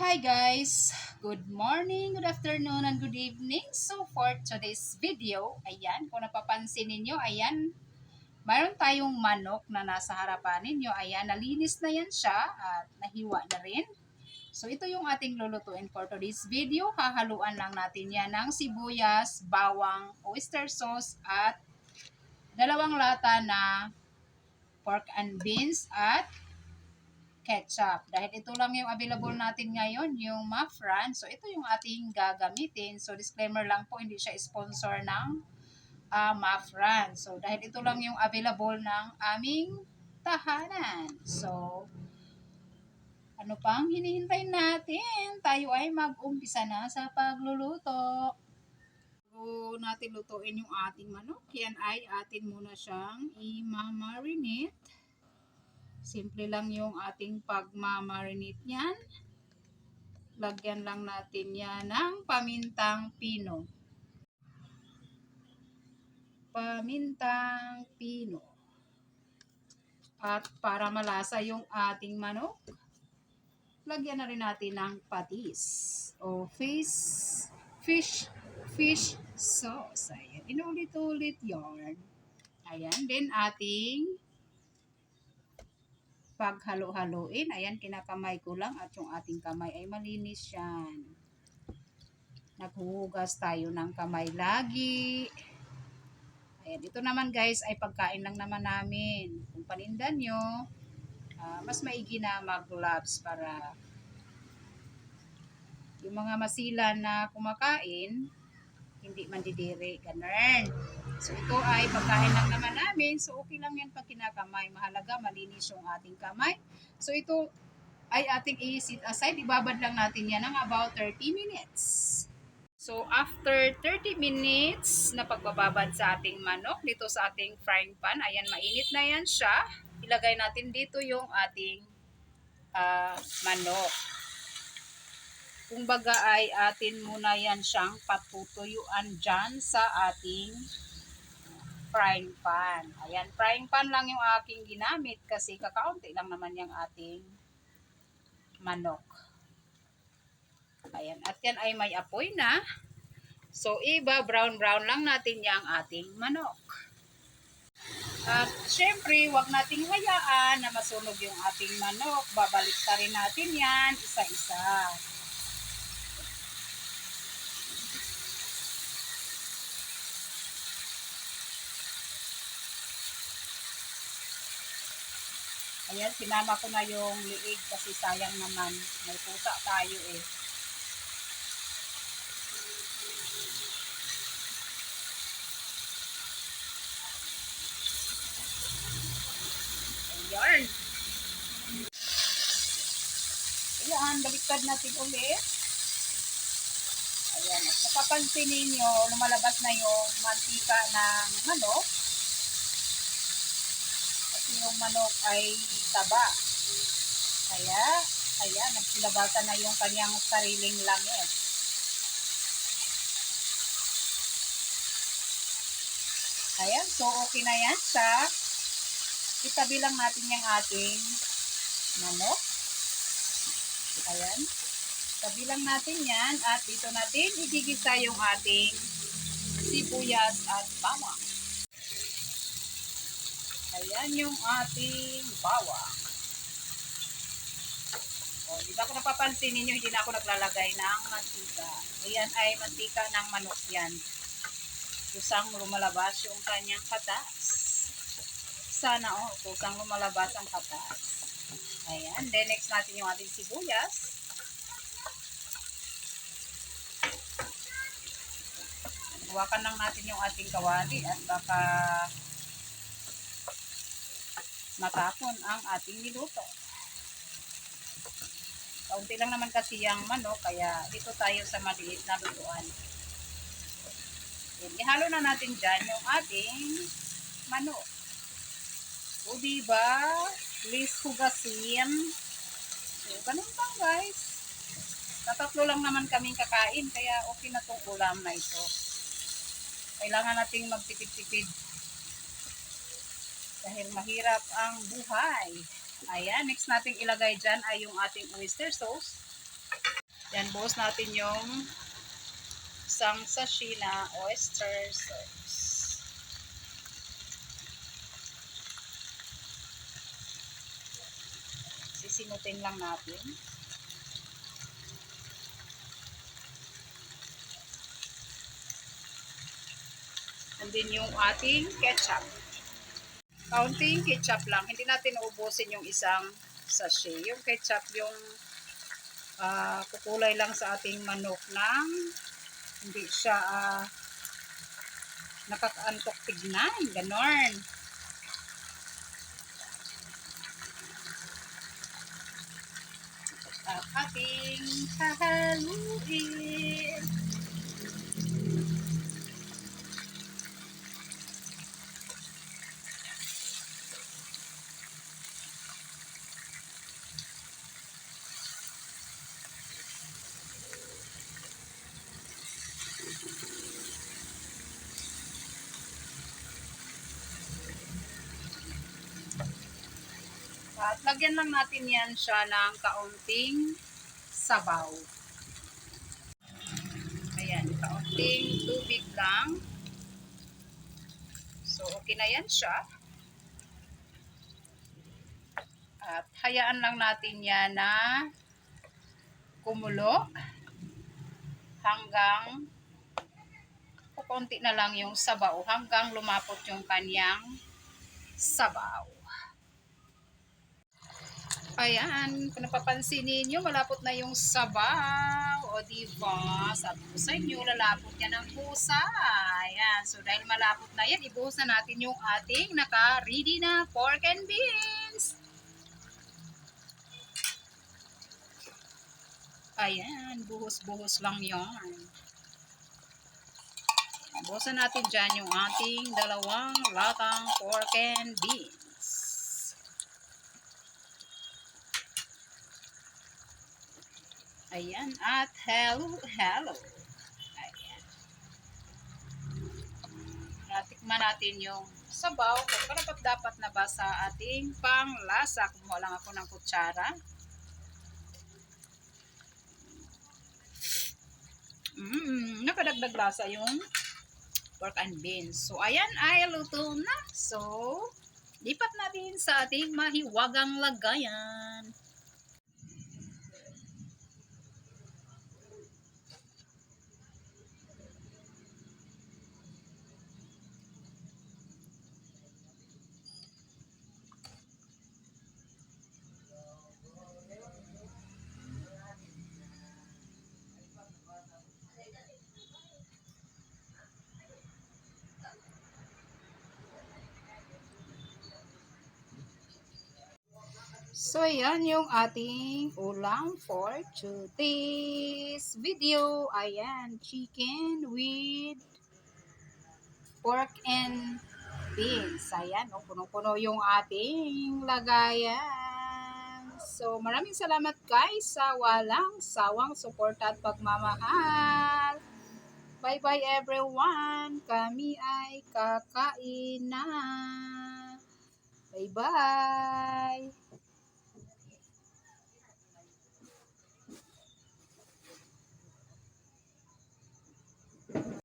Hi guys! Good morning, good afternoon, and good evening. So for today's video, ayan, kung napapansin ninyo, ayan, mayroon tayong manok na nasa harapan ninyo. Ayan, nalinis na yan siya at nahiwa na rin. So ito yung ating lulutuin for today's video. Hahaluan lang natin yan ng sibuyas, bawang, oyster sauce, at dalawang lata na pork and beans at ketchup. Dahil ito lang yung available natin ngayon, yung Mafran. So, ito yung ating gagamitin. So, disclaimer lang po, hindi siya sponsor ng uh, Mafran. So, dahil ito lang yung available ng aming tahanan. So, ano pang hinihintay natin? Tayo ay mag-umpisa na sa pagluluto. Bago natin lutuin yung ating manok, yan ay atin muna siyang i-marinate. Simple lang yung ating pagmamarinate niyan. Lagyan lang natin yan ng pamintang pino. Pamintang pino. At para malasa yung ating manok, lagyan na rin natin ng patis o fish, fish, fish sauce. Ayan, inulit-ulit yarn. Ayan, then ating paghalo-haloin. Ayan, kinakamay ko lang at yung ating kamay ay malinis yan. Naghuhugas tayo ng kamay lagi. Ayan, ito naman guys ay pagkain lang naman namin. Kung paninda nyo, uh, mas maigi na mag-gloves para yung mga masila na kumakain, hindi mandidiri. Ganun. So ito ay pagkain lang naman namin. So okay lang yan pag kinakamay. Mahalaga malinis yung ating kamay. So ito ay ating i-sit aside. Ibabad lang natin yan ng about 30 minutes. So after 30 minutes na pagbababad sa ating manok dito sa ating frying pan, ayan mainit na yan siya. Ilagay natin dito yung ating uh, manok. Kung baga ay atin muna yan siyang patutuyuan dyan sa ating frying pan. Ayan, frying pan lang yung aking ginamit kasi kakaunti lang naman yung ating manok. Ayan, at yan ay may apoy na. So, iba, brown-brown lang natin yung ating manok. At syempre, wag nating hayaan na masunog yung ating manok. Babalik rin natin yan isa-isa. Ayan, sinama ko na yung liig kasi sayang naman. May pusa tayo eh. Ayan. Ayan, baliktad natin ulit. Ayan, at napapansin ninyo, lumalabas na yung mantika ng manok yung manok ay taba. Kaya, ayan, nagsilabasan na yung kanyang sariling langis. Ayan, so okay na yan siya. Itabi lang natin yung ating manok. Ayan. Tabi lang natin yan at dito natin igigisa yung ating sibuyas at bawang. Ayan yung ating bawang. O, di ba kung napapansin ninyo, hindi na ako naglalagay ng mantika. Ayan ay mantika ng manok yan. Kusang lumalabas yung kanyang katas. Sana oh, kusang lumalabas ang katas. Ayan. Then next natin yung ating sibuyas. Hawakan lang natin yung ating kawali at baka matapon ang ating niluto. Kaunti lang naman kasi yung manok, kaya dito tayo sa maliit na lutuan. Then, ihalo na natin dyan yung ating manok. O diba? Please hugasin. So, ganun lang guys. Tatatlo lang naman kaming kakain, kaya okay na tong ulam na ito. Kailangan nating magtipid-tipid dahil mahirap ang buhay. Ayan, next nating ilagay dyan ay yung ating oyster sauce. Yan, buhos natin yung isang sachet na oyster sauce. Sisimutin lang natin. And then yung ating ketchup. Counting ketchup lang. Hindi natin uubusin yung isang sachet. Yung ketchup, yung ah, kukulay lang sa ating manok ng hindi siya uh, nakakaantok tignan. Ganon. At ating hahaluin. At lagyan lang natin yan siya ng kaunting sabaw. Ayan, kaunting tubig lang. So, okay na yan siya. At hayaan lang natin yan na kumulo hanggang kukunti na lang yung sabaw hanggang lumapot yung kanyang sabaw. Ayan, kung napapansin ninyo, malapot na yung sabaw. O, diba? Sabi ko sa inyo, lalapot yan ng pusa. Ayan, so dahil malapot na yan, ibuhos na natin yung ating naka-ready na pork and beans. Ayan, buhos-buhos lang yon. Buhusan natin dyan yung ating dalawang latang pork and beans. Ayan, at hello, hello. Ayan. Natikman natin yung sabaw. Kung karapat dapat na ba sa ating panglasa. Kumuha lang ako ng kutsara. Mmm, nakadagdag lasa yung pork and beans. So, ayan ay luto na. So, lipat natin sa ating mahiwagang lagayan. So, yan yung ating ulam for today's video. Ayan, chicken with pork and beans. Ayan, oh, punong-puno yung ating lagayan. So, maraming salamat guys sa walang sawang suporta at pagmamahal. Bye-bye everyone. Kami ay kakain na. Bye-bye.